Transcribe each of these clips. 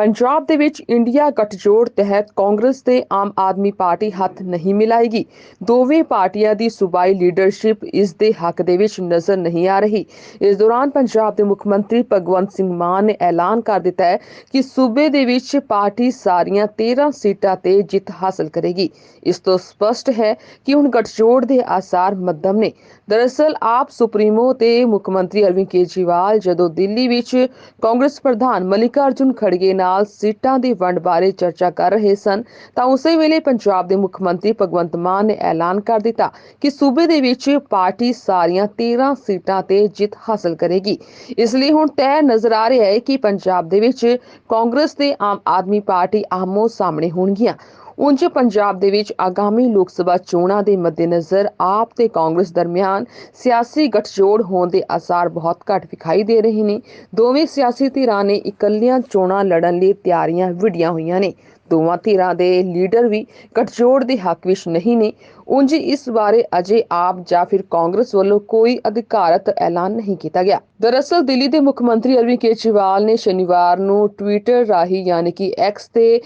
ਪੰਜਾਬ ਦੇ ਵਿੱਚ ਇੰਡੀਆ ਗਠਜੋੜ ਤਹਿਤ ਕਾਂਗਰਸ ਤੇ ਆਮ ਆਦਮੀ ਪਾਰਟੀ ਹੱਥ ਨਹੀਂ ਮਿਲਾਏਗੀ। ਦੋਵੇਂ ਪਾਰਟੀਆਂ ਦੀ ਸੂਬਾਈ ਲੀਡਰਸ਼ਿਪ ਇਸ ਦੇ ਹੱਕ ਦੇ ਵਿੱਚ ਨਜ਼ਰ ਨਹੀਂ ਆ ਰਹੀ। ਇਸ ਦੌਰਾਨ ਪੰਜਾਬ ਦੇ ਮੁੱਖ ਮੰਤਰੀ ਭਗਵੰਤ ਸਿੰਘ ਮਾਨ ਨੇ ਐਲਾਨ ਕਰ ਦਿੱਤਾ ਹੈ ਕਿ ਸੂਬੇ ਦੇ ਵਿੱਚ ਪਾਰਟੀ ਸਾਰੀਆਂ 13 ਸੀਟਾਂ ਤੇ ਜਿੱਤ ਹਾਸਲ ਕਰੇਗੀ। ਇਸ ਤੋਂ ਸਪਸ਼ਟ ਹੈ ਕਿ ਹੁਣ ਗਠਜੋੜ ਦੇ ਆਸਾਰ ਮੱਧਮ ਨੇ। ਦਰਅਸਲ, ਆਪ ਸੁਪਰੀਮੋ ਤੇ ਮੁੱਖ ਮੰਤਰੀ ਅਰਵਿੰਦ ਕੇਜਰੀਵਾਲ ਜਦੋਂ ਦਿੱਲੀ ਵਿੱਚ ਕਾਂਗਰਸ ਪ੍ਰਧਾਨ ਮਲਿਕਾਰਜੁਨ ਖੜਗੇ ਨਾਲ ਸੀਟਾਂ ਦੀ ਵੰਡ ਬਾਰੇ ਚਰਚਾ ਕਰ ਰਹੇ ਸਨ। ਤਾਂ ਉਸੇ ਵੇਲੇ ਪੰਜਾਬ ਦੇ ਮੁੱਖ ਮੰਤਰੀ ਭਗਵੰਤ ਮਾਨ ਨੇ ਐਲਾਨ ਕਰ ਦਿੱਤਾ ਕਿ ਸੂਬੇ ਦੇ ਵਿੱਚ ਪਾਰਟੀ ਸਾਰੀਆਂ 13 ਸੀਟਾਂ ਤੇ ਜਿੱਤ ਹਾਸਲ ਕਰੇਗੀ। ਇਸ ਲਈ ਹੁਣ ਤੈਅ ਨਜ਼ਰ ਆ ਰਿਹਾ ਹੈ ਕਿ ਪੰਜਾਬ ਦੇ ਵਿੱਚ ਕਾਂਗਰਸ ਤੇ ਆਮ ਆਦਮੀ ਪਾਰਟੀ ਆਮੋ ਸਾਹਮਣੇ ਹੋਣਗੀਆਂ। ਉਂਝ ਪੰਜਾਬ ਦੇ ਵਿੱਚ ਆਗਾਮੀ ਲੋਕ ਸਭਾ ਚੋਣਾਂ ਦੇ ਮੱਦੇਨਜ਼ਰ ਆਪ ਤੇ ਕਾਂਗਰਸ ਦਰਮਿਆਨ ਸਿਆਸੀ ਗੱਠਜੋੜ ਹੋਣ ਦੇ ਆਸਾਰ ਬਹੁਤ ਘੱਟ ਵਿਖਾਈ ਦੇ ਰਹੇ ਨੇ। ਦੋਵੇਂ ਸਿਆਸੀ ਧਿਰਾਂ ਨੇ ਇਕੱਲੀਆਂ ਚੋਣਾਂ ਲੜਨ ਲਈ ਤਿਆਰੀਆਂ ਵਿੱਢੀਆਂ ਹੋਈਆਂ ਨੇ। ਦੋਵਾਂ ਧਿਰਾਂ ਦੇ ਲੀਡਰ ਵੀ ਗਠਜੋੜ ਦੇ ਹੱਕ ਵਿੱਚ ਨਹੀਂ ਨੇ। ਉਂਝ ਇਸ ਬਾਰੇ ਅਜੇ ਆਪ ਜਾਂ ਫਿਰ ਕਾਂਗਰਸ ਵੱਲੋਂ ਕੋਈ ਅਧਿਕਾਰਤ ਐਲਾਨ ਨਹੀਂ ਕੀਤਾ ਗਿਆ। ਦਰਅਸਲ ਦਿੱਲੀ ਦੇ ਮੁੱਖ ਮੰਤਰੀ ਅਰਵਿੰਦ ਕੇਜਰੀਵਾਲ ਨੇ ਸ਼ਨੀਵਾਰ ਨੂੰ ਟਵਿੱਟਰ ਰਾਹੀਂ ਯਾਨੀ ਕਿ ਐਕਸ ਤੇ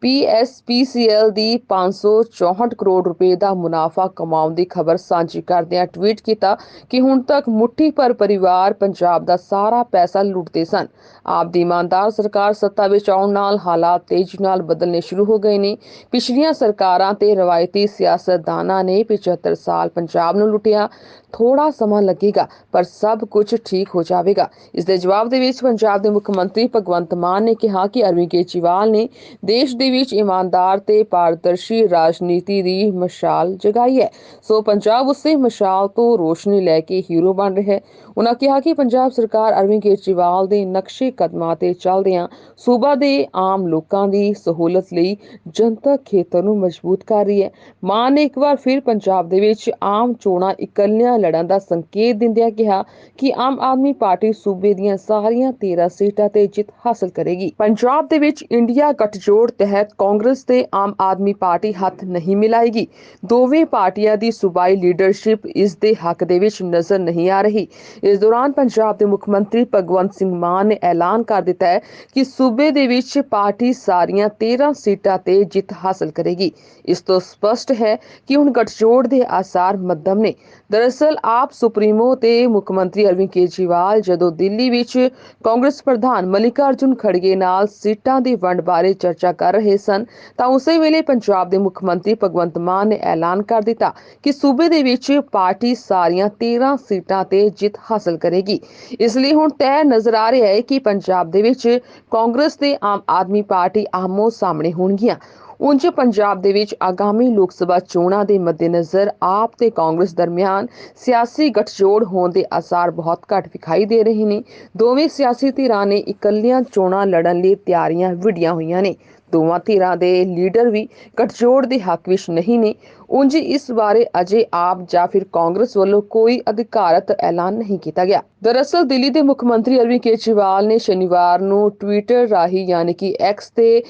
ਪੀਐਸਪੀਸੀਐਲ ਦੀ 564 ਕਰੋੜ ਰੁਪਏ ਦਾ ਮੁਨਾਫਾ ਕਮਾਉਣ ਦੀ ਖਬਰ ਸਾਂਝੀ ਕਰਦਿਆਂ ਟਵੀਟ ਕੀਤਾ ਕਿ ਹੁਣ ਤੱਕ ਮੁੱਠੀ ਭਰ ਪਰਿਵਾਰ ਪੰਜਾਬ ਦਾ ਸਾਰਾ ਪੈਸਾ ਲੁੱਟਦੇ ਸਨ। ਆਪ ਦੀ ਇਮਾਨਦਾਰ ਸਰਕਾਰ ਸੱਤਾ ਵਿੱਚ ਆਉਣ ਨਾਲ ਹਾਲਾਤ ਤੇਜ਼ੀ ਨਾਲ ਬਦਲਣੇ ਸ਼ੁਰੂ ਹੋ ਗਏ ਨੇ। ਪਿਛਲੀਆਂ ਸਰਕਾਰਾਂ ਤੇ ਰਵਾਇਤੀ ਸਿਆਸਤਦਾਨਾਂ ਨੇ 75 ਸਾਲ ਪੰਜਾਬ ਨੂੰ ਲੁੱਟਿਆ। ਥੋੜਾ ਸਮਾਂ ਲੱਗੇਗਾ, ਪਰ ਸਭ ਕੁਝ ਠੀਕ ਹੋ ਜਾਵੇਗਾ। ਇਸ ਦੇ ਜਵਾਬ ਦੇ ਵਿੱਚ ਪੰਜਾਬ ਦੇ ਮੁੱਖ ਮੰਤਰੀ ਭਗਵੰਤ ਮਾਨ ਨੇ ਕਿਹਾ ਕਿ ਅਰਵਿੰਦ ਕੇਜਰੀਵਾਲ ਨੇ ਦੇਸ਼ ਦੇ ਵਿੱਚ ਇਮਾਨਦਾਰ ਤੇ ਪਾਰਦਰਸ਼ੀ ਰਾਜਨੀਤੀ ਦੀ ਮਸ਼ਾਲ ਜਗਾਈ ਹੈ। ਸੋ ਪੰਜਾਬ ਉਸੇ ਮਸ਼ਾਲ ਤੋਂ ਰੋਸ਼ਨੀ ਲੈ ਕੇ ਹੀਰੋ ਬਣ ਰਿਹਾ ਹੈ। ਉਹਨਾਂ ਕਿਹਾ ਕਿ ਪੰਜਾਬ ਸਰਕਾਰ ਅਰਵਿੰਦ ਕੇਜਰੀਵਾਲ ਦੇ ਨਕਸ਼ੇ ਕਦਮਾਂ ਤੇ ਚੱਲਦਿਆਂ ਸੂਬਾ ਦੇ ਆਮ ਲੋਕਾਂ ਦੀ ਸਹੂਲਤ ਲਈ ਜਨਤਕ ਖੇਤਰ ਨੂੰ ਮਜ਼ਬੂਤ ਕਰ ਰਹੀ ਹੈ। ਮਾਨ ਨੇ ਇੱਕ ਵਾਰ ਫਿਰ ਪੰਜਾਬ ਦੇ ਵਿੱਚ ਆਮ ਚੋਣਾਂ ਇਕੱਲਿਆਂ ਲੜਨ ਦਾ ਸੰਕੇਤ ਦਿੰਦਿਆਂ ਕਿਹਾ ਕਿ ਆਮ ਆਦਮੀ ਪਾਰਟੀ ਸੂਬੇ ਦੀਆਂ ਸਾਰੀਆਂ 13 ਸੀਟਾਂ ਤੇ ਜਿੱਤ ਹਾਸਲ ਕਰੇਗੀ। ਪੰਜਾਬ ਦੇ ਵਿੱਚ ਇੰਡੀਆ ਗਠਜੋੜ ਗੱਠਜੋੜ ਤਹਿਤ ਕਾਂਗਰਸ ਤੇ ਆਮ ਆਦਮੀ ਪਾਰਟੀ ਹੱਥ ਨਹੀਂ ਮਿਲਾਏਗੀ। ਦੋਵੇਂ ਪਾਰਟੀਆਂ ਦੀ ਸੂਬਾਈ ਲੀਡਰਸ਼ਿਪ ਇਸ ਦੇ ਹੱਕ ਦੇ ਵਿੱਚ ਨਜ਼ਰ ਨਹੀਂ ਆ ਰਹੀ। ਇਸ ਦੌਰਾਨ ਪੰਜਾਬ ਦੇ ਮੁੱਖ ਮੰਤਰੀ ਭਗਵੰਤ ਸਿੰਘ ਮਾਨ ਨੇ ਐਲਾਨ ਕਰ ਦਿੱਤਾ ਹੈ ਕਿ ਸੂਬੇ ਦੇ ਵਿੱਚ ਪਾਰਟੀ ਸਾਰੀਆਂ 13 ਸੀਟਾਂ ਤੇ ਜਿੱਤ ਹਾਸਲ ਕਰੇਗੀ। ਇਸ ਤੋਂ ਸਪਸ਼ਟ ਹੈ ਕਿ ਹੁਣ ਗਠਜੋੜ ਦੇ ਆਸਾਰ ਮੱਧਮ ਨੇ। ਦਰਅਸਲ, ਆਪ ਸੁਪਰੀਮੋ ਤੇ ਮੁੱਖ ਮੰਤਰੀ ਅਰਵਿੰਦ ਕੇਜਰੀਵਾਲ ਜਦੋਂ ਦਿੱਲੀ ਵਿੱਚ ਕਾਂਗਰਸ ਪ੍ਰਧਾਨ ਮਲਿਕਾਰਜੁਨ ਖੜਗੇ ਨਾਲ ਸੀਟਾਂ ਦੀ ਵੰਡ ਬਾਰੇ ਚਰਚਾ ਕਰ ਰਹੇ ਸਨ, ਤਾਂ ਉਸੇ ਵੇਲੇ ਪੰਜਾਬ ਦੇ ਮੁੱਖ ਮੰਤਰੀ ਭਗਵੰਤ ਮਾਨ ਨੇ ਐਲਾਨ ਕਰ ਦਿੱਤਾ ਕਿ ਸੂਬੇ ਦੇ ਵਿੱਚ ਪਾਰਟੀ ਸਾਰੀਆਂ 13 ਸੀਟਾਂ ਤੇ ਜਿੱਤ ਹਾਸਲ ਕਰੇਗੀ। ਇਸ ਲਈ ਹੁਣ ਤੈਅ ਨਜ਼ਰ ਆ ਰਿਹਾ ਹੈ ਕਿ ਪੰਜਾਬ ਦੇ ਵਿੱਚ ਕਾਂਗਰਸ ਤੇ ਆਮ ਆਦਮੀ ਪਾਰਟੀ ਆਮੋ ਸਾਹਮਣੇ ਹੋਣਗੀਆਂ। ਉਂਝ ਪੰਜਾਬ ਦੇ ਵਿੱਚ ਆਗਾਮੀ ਲੋਕ ਸਭਾ ਚੋਣਾਂ ਦੇ ਮੱਦੇਨਜ਼ਰ ਆਪ ਤੇ ਕਾਂਗਰਸ ਦਰਮਿਆਨ ਸਿਆਸੀ ਗੱਠਜੋੜ ਹੋਣ ਦੇ ਆਸਾਰ ਬਹੁਤ ਘੱਟ ਵਿਖਾਈ ਦੇ ਰਹੇ ਨੇ। ਦੋਵੇਂ ਸਿਆਸੀ ਧਿਰਾਂ ਨੇ ਇਕੱਲੀਆਂ ਚੋਣਾਂ ਲੜਨ ਲਈ ਤਿਆਰੀਆਂ ਵਿੱਢੀਆਂ ਹੋਈਆਂ ਨੇ। ਦੋਵਾਂ ਧਿਰਾਂ ਦੇ ਲੀਡਰ ਵੀ ਗੱਠਜੋੜ ਦੇ ਹੱਕ ਵਿੱਚ ਨਹੀਂ ਨੇ। ਉਂਝ ਇਸ ਬਾਰੇ ਅਜੇ ਆਪ ਜਾਂ ਫਿਰ ਕਾਂਗਰਸ ਵੱਲੋਂ ਕੋਈ ਅਧਿਕਾਰਤ ਐਲਾਨ ਨਹੀਂ ਕੀਤਾ ਗਿਆ। ਦਰਅਸਲ ਦਿੱਲੀ ਦੇ ਮੁੱਖ ਮੰਤਰੀ ਅਰਵਿੰਦ ਕੇਜਰੀਵਾਲ ਨੇ ਸ਼ਨੀਵਾਰ ਨੂੰ ਟਵਿੱਟਰ ਰਾਹੀਂ ਯਾਨੀ ਕਿ ਐਕਸ ਤੇ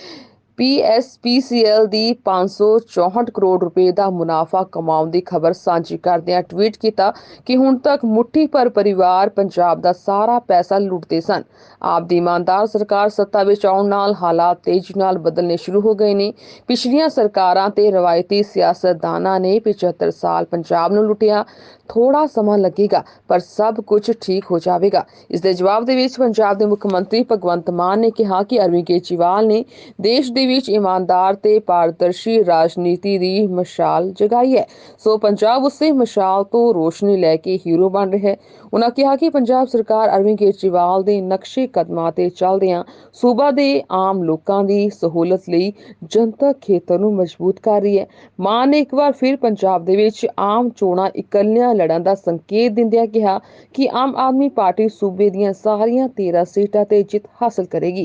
ਪੀਐਸਪੀਸੀਐਲ ਦੀ 564 ਕਰੋੜ ਰੁਪਏ ਦਾ ਮੁਨਾਫਾ ਕਮਾਉਣ ਦੀ ਖਬਰ ਸਾਂਝੀ ਕਰਦਿਆਂ ਟਵੀਟ ਕੀਤਾ ਕਿ ਹੁਣ ਤੱਕ ਮੁੱਠੀ ਭਰ ਪਰਿਵਾਰ ਪੰਜਾਬ ਦਾ ਸਾਰਾ ਪੈਸਾ ਲੁੱਟਦੇ ਸਨ। ਆਪ ਦੀ ਇਮਾਨਦਾਰ ਸਰਕਾਰ ਸੱਤਾ ਵਿੱਚ ਆਉਣ ਨਾਲ ਹਾਲਾਤ ਤੇਜ਼ੀ ਨਾਲ ਬਦਲਣੇ ਸ਼ੁਰੂ ਹੋ ਗਏ ਨੇ। ਪਿਛਲੀਆਂ ਸਰਕਾਰਾਂ ਤੇ ਰਵਾਇਤੀ ਸਿਆਸਤਦਾਨਾਂ ਨੇ 75 ਸਾਲ ਪੰਜਾਬ ਨੂੰ ਲੁੱਟਿਆ। ਥੋੜਾ ਸਮਾਂ ਲੱਗੇਗਾ, ਪਰ ਸਭ ਕੁਝ ਠੀਕ ਹੋ ਜਾਵੇਗਾ। ਇਸ ਦੇ ਜਵਾਬ ਦੇ ਵਿੱਚ ਪੰਜਾਬ ਦੇ ਮੁੱਖ ਮੰਤਰੀ ਭਗਵੰਤ ਮਾਨ ਨੇ ਕਿਹਾ ਕਿ ਅਰਵਿੰਦ ਕੇਜਰੀਵਾਲ ਨੇ ਦੇਸ਼ ਦੇ ਵਿੱਚ ਇਮਾਨਦਾਰ ਤੇ ਪਾਰਦਰਸ਼ੀ ਰਾਜਨੀਤੀ ਦੀ ਮਸ਼ਾਲ ਜਗਾਈ ਹੈ। ਸੋ ਪੰਜਾਬ ਉਸੇ ਮਸ਼ਾਲ ਤੋਂ ਰੋਸ਼ਨੀ ਲੈ ਕੇ ਹੀਰੋ ਬਣ ਰਿਹਾ ਹੈ। ਉਹਨਾਂ ਕਿਹਾ ਕਿ ਪੰਜਾਬ ਸਰਕਾਰ ਅਰਵਿੰਦ ਕੇਜਰੀਵਾਲ ਦੇ ਨਕਸ਼ੇ ਕਦਮਾਂ ਤੇ ਚੱਲਦਿਆਂ ਸੂਬਾ ਦੇ ਆਮ ਲੋਕਾਂ ਦੀ ਸਹੂਲਤ ਲਈ ਜਨਤਕ ਖੇਤਰ ਨੂੰ ਮਜ਼ਬੂਤ ਕਰ ਰਹੀ ਹੈ। ਮਾਂ ਨੇ ਇੱਕ ਵਾਰ ਫਿਰ ਪੰਜਾਬ ਦੇ ਵਿੱਚ ਆਮ ਚੋਣਾਂ ਇਕੱਲਿਆਂ ਲੜਨ ਦਾ ਸੰਕੇਤ ਦਿੰਦਿਆਂ ਕਿਹਾ ਕਿ ਆਮ ਆਦਮੀ ਪਾਰਟੀ ਸੂਬੇ ਦੀਆਂ ਸਾਰੀਆਂ 13 ਸੀਟਾਂ ਤੇ ਜਿੱਤ ਹਾਸਲ ਕਰੇਗੀ।